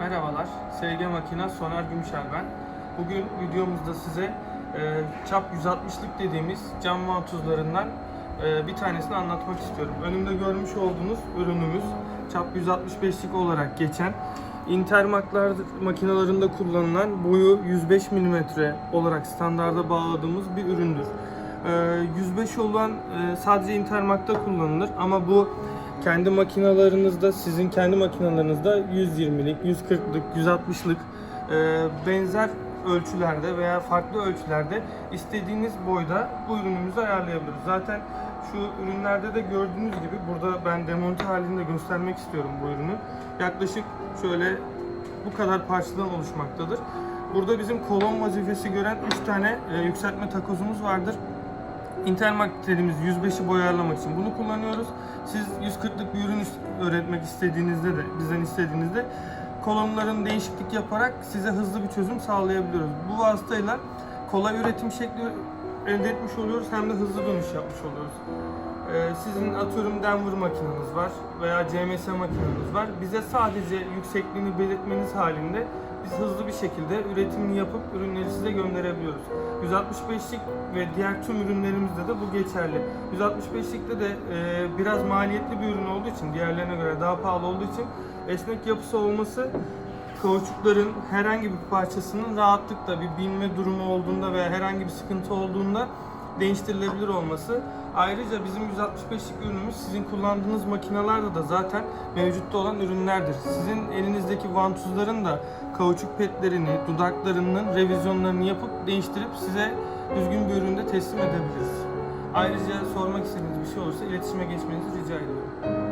Merhabalar, SG Makina Soner Gümüşer ben. Bugün videomuzda size e, çap 160'lık dediğimiz cam vantuzlarından e, bir tanesini anlatmak istiyorum. Önümde görmüş olduğunuz ürünümüz çap 165'lik olarak geçen Intermaklar makinalarında kullanılan boyu 105 mm olarak standarda bağladığımız bir üründür. E, 105 olan e, sadece Intermak'ta kullanılır ama bu kendi makinalarınızda, sizin kendi makinalarınızda 120'lik, 140'lık, 160'lık e, benzer ölçülerde veya farklı ölçülerde istediğiniz boyda bu ürünümüzü ayarlayabiliriz. Zaten şu ürünlerde de gördüğünüz gibi burada ben demonte halinde göstermek istiyorum bu ürünü. Yaklaşık şöyle bu kadar parçadan oluşmaktadır. Burada bizim kolon vazifesi gören 3 tane e, yükseltme takozumuz vardır. Intermark dediğimiz 105'i boya ayarlamak için bunu kullanıyoruz. Siz 140'lık bir ürün öğretmek istediğinizde de bizden istediğinizde kolonların değişiklik yaparak size hızlı bir çözüm sağlayabiliyoruz. Bu vasıtayla kolay üretim şekli elde etmiş oluyoruz hem de hızlı dönüş yapmış oluyoruz. Ee, sizin atıyorum Denver makineniz var veya CMS makineniz var. Bize sadece yüksekliğini belirtmeniz halinde biz hızlı bir şekilde üretimini yapıp ürünleri size gönderebiliyoruz. 165'lik ve diğer tüm ürünlerimizde de bu geçerli. 165'likte de e, biraz maliyetli bir ürün olduğu için, diğerlerine göre daha pahalı olduğu için esnek yapısı olması kauçukların herhangi bir parçasının rahatlıkla bir binme durumu olduğunda veya herhangi bir sıkıntı olduğunda değiştirilebilir olması. Ayrıca bizim 165'lik ürünümüz sizin kullandığınız makinalarda da zaten mevcutta olan ürünlerdir. Sizin elinizdeki vantuzların da kauçuk petlerini, dudaklarının revizyonlarını yapıp değiştirip size düzgün bir üründe teslim edebiliriz. Ayrıca sormak istediğiniz bir şey olursa iletişime geçmenizi rica ediyorum.